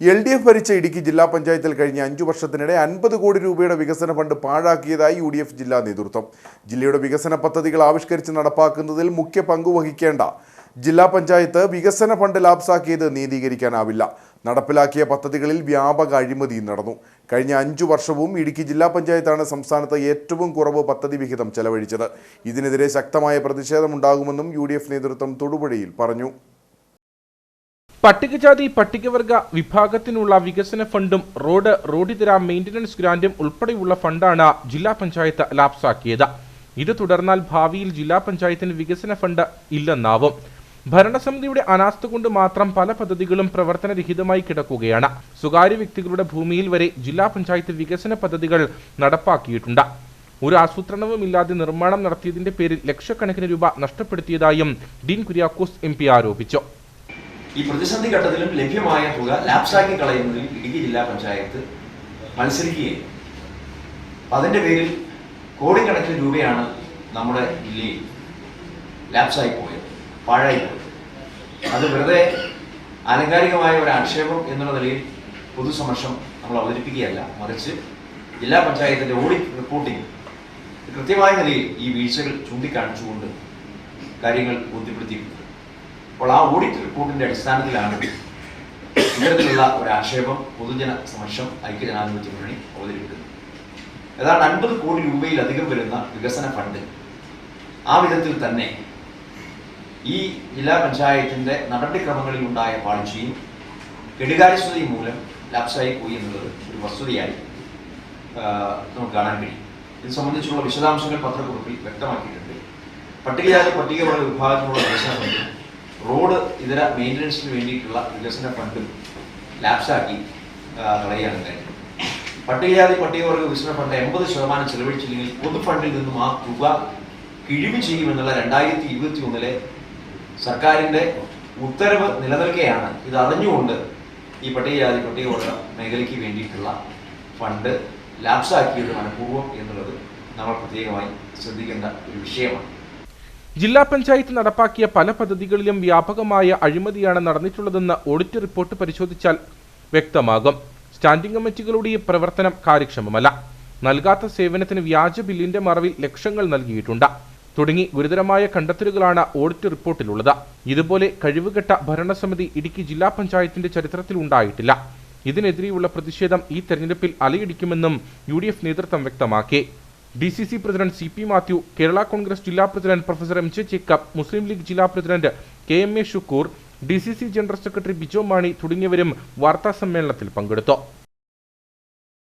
L D F ഭരിച്ച ഇടുക്കി ജില്ലാ പഞ്ചായത്തിൽ കഴിഞ്ഞ അഞ്ചു വർഷത്തിനിടെ അൻപത് കോടി രൂപയുടെ വികസന ഫണ്ട് പാഴാക്കിയതായി യു ഡി എഫ് ജില്ലാ നേതൃത്വം. ജില്ലയുടെ വികസന പദ്ധതികൾ ആവിഷ്കരിച്ച് നടപ്പാക്കുന്നതിൽ മുഖ്യ പങ്കുവഹിക്കേണ്ട ജില്ലാ പഞ്ചായത്ത് വികസന ഫണ്ട് ലാപ്സാക്കിയത് നീതീകരിക്കാനാവില്ല. നടപ്പിലാക്കിയ പദ്ധതികളിൽ വ്യാപക അഴിമതി നടന്നു. കഴിഞ്ഞ അഞ്ചു വർഷവും ഇടുക്കി ജില്ലാ പഞ്ചായത്താണ് സംസ്ഥാനത്ത് ഏറ്റവും കുറവ് പദ്ധതി വിഹിതം ചെലവഴിച്ചത്. ഇതിനെതിരെ ശക്തമായ പ്രതിഷേധമുണ്ടാകുമെന്നും യു നേതൃത്വം തൊടുപുഴയിൽ പറഞ്ഞു. പട്ടികജാതി പട്ടികവർഗ വിഭാഗത്തിനുള്ള വികസന ഫണ്ടും റോഡ് റോഡിതര മെയിന്റനൻസ് ഗ്രാന്റും ഉൾപ്പെടെയുള്ള ഫണ്ടാണ് ജില്ലാ പഞ്ചായത്ത് ലാപ്സാക്കിയത്. ഇത് തുടർന്നാൽ ഭാവിയിൽ ജില്ലാ പഞ്ചായത്തിന് വികസന ഫണ്ട് ഇല്ലെന്നാവും. ഭരണസമിതിയുടെ അനാസ്ഥ കൊണ്ട് മാത്രം പല പദ്ധതികളും പ്രവർത്തനരഹിതമായി കിടക്കുകയാണ്. സ്വകാര്യ വ്യക്തികളുടെ ഭൂമിയിൽ വരെ ജില്ലാ പഞ്ചായത്ത് വികസന പദ്ധതികൾ നടപ്പാക്കിയിട്ടുണ്ട്. ഒരു ആസൂത്രണവുമില്ലാതെ നിർമ്മാണം നടത്തിയതിന്റെ പേരിൽ ലക്ഷക്കണക്കിന് രൂപ നഷ്ടപ്പെടുത്തിയതായും ഡീൻ കുര്യാക്കോസ് എം ആരോപിച്ചു. ഈ പ്രതിസന്ധി ഘട്ടത്തിലും ലഭ്യമായ തുക ലാപ്സാക്കി കളയുന്നതിൽ ഇടുക്കി ജില്ലാ പഞ്ചായത്ത് മത്സരിക്കുകയും അതിന്റെ പേരിൽ കോടിക്കണക്കിന് രൂപയാണ് നമ്മുടെ ജില്ലയിൽ ലാപ്സായി പോയത് പാഴായി അത് വെറുതെ ആലങ്കാരികമായ ഒരു ആക്ഷേപം എന്നുള്ള നിലയിൽ പൊതുസമക്ഷം നമ്മൾ അവതരിപ്പിക്കുകയല്ല. മറിച്ച് ജില്ലാ പഞ്ചായത്തിന്റെ ഓഡിറ്റ് റിപ്പോർട്ടിംഗ് കൃത്യമായ നിലയിൽ ഈ വീഴ്ചകൾ ചൂണ്ടിക്കാണിച്ചുകൊണ്ട് കാര്യങ്ങൾ ബോധ്യപ്പെടുത്തിയിട്ടുണ്ട്. അപ്പോൾ ആ ഓഡിറ്റ് റിപ്പോർട്ടിന്റെ അടിസ്ഥാനത്തിലാണ് ഇത്തരത്തിലുള്ള ഒരു ആക്ഷേപം പൊതുജന സമക്ഷം ഐക്യജനാധിപത്യ മുന്നണി അവതരിപ്പിക്കുന്നത്. ഏതാണ്ട് അൻപത് കോടി രൂപയിലധികം വരുന്ന വികസന ഫണ്ട് ആ വിധത്തിൽ തന്നെ ഈ ജില്ലാ പഞ്ചായത്തിന്റെ നടപടിക്രമങ്ങളിൽ ഉണ്ടായ പാളിച്ചയും കെടുകാര്യസ്ഥതയും മൂലം ലാപ്സായി പോയി എന്നുള്ളത് ഒരു വസ്തുതയായി നമുക്ക് കാണാൻ കഴിയും. ഇത് സംബന്ധിച്ചുള്ള വിശദാംശങ്ങൾ പത്രക്കുറിപ്പിൽ വ്യക്തമാക്കിയിട്ടുണ്ട്. പട്ടികജാതി പട്ടികവർഗ വിഭാഗത്തിനുള്ള വികസന റോഡ് ഇതര മെയിന്റനൻസിന് വേണ്ടിയിട്ടുള്ള വികസന ഫണ്ട് ലാപ്സാക്കി കളയുകയാണ് പട്ടികജാതി പട്ടികവർഗ വികസന ഫണ്ട് എൺപത് ശതമാനം ചെലവഴിച്ചില്ലെങ്കിൽ പൊതു ഫണ്ടിൽ നിന്നും ആ തുക കിഴിവ് ചെയ്യുമെന്നുള്ള രണ്ടായിരത്തി ഇരുപത്തി ഒന്നിലെ സർക്കാരിന്റെ ഉത്തരവ് നിലനിൽക്കെയാണ്. ഇത് അറിഞ്ഞുകൊണ്ട് ഈ പട്ടികജാതി പട്ടികവർഗ മേഖലയ്ക്ക് വേണ്ടിയിട്ടുള്ള ഫണ്ട് ലാപ്സാക്കിയത് മനഃപൂർവം എന്നുള്ളത് നമ്മൾ പ്രത്യേകമായി ശ്രദ്ധിക്കേണ്ട ഒരു വിഷയമാണ്. ജില്ലാ പഞ്ചായത്ത് നടപ്പാക്കിയ പല പദ്ധതികളിലും വ്യാപകമായ അഴിമതിയാണ് നടന്നിട്ടുള്ളതെന്ന് ഓഡിറ്റ് റിപ്പോർട്ട് പരിശോധിച്ചാൽ വ്യക്തമാകും. സ്റ്റാൻഡിംഗ് കമ്മിറ്റികളുടെ പ്രവർത്തനം കാര്യക്ഷമമല്ല. നൽകാത്ത സേവനത്തിന് വ്യാജ ബില്ലിന്റെ മറവിൽ ലക്ഷങ്ങൾ നൽകിയിട്ടുണ്ട്. തുടങ്ങി ഗുരുതരമായ കണ്ടെത്തലുകളാണ് ഓഡിറ്റ് റിപ്പോർട്ടിലുള്ളത്. ഇതുപോലെ കഴിവുകെട്ട ഭരണസമിതി ഇടുക്കി ജില്ലാ പഞ്ചായത്തിന്റെ ചരിത്രത്തിൽ ഉണ്ടായിട്ടില്ല. ഇതിനെതിരെയുള്ള പ്രതിഷേധം ഈ തെരഞ്ഞെടുപ്പിൽ അലയടിക്കുമെന്നും യു നേതൃത്വം വ്യക്തമാക്കി. D C C president C P Mathew Kerala Congress ജില്ലാ president professor M J Jacob Muslim League ജില്ലാ president K M A Shukkur D C C general secretary Bijo Mani തുടങ്ങിയവരും വാർത്താ സമ്മേളനത്തിൽ പങ്കെടുത്തു.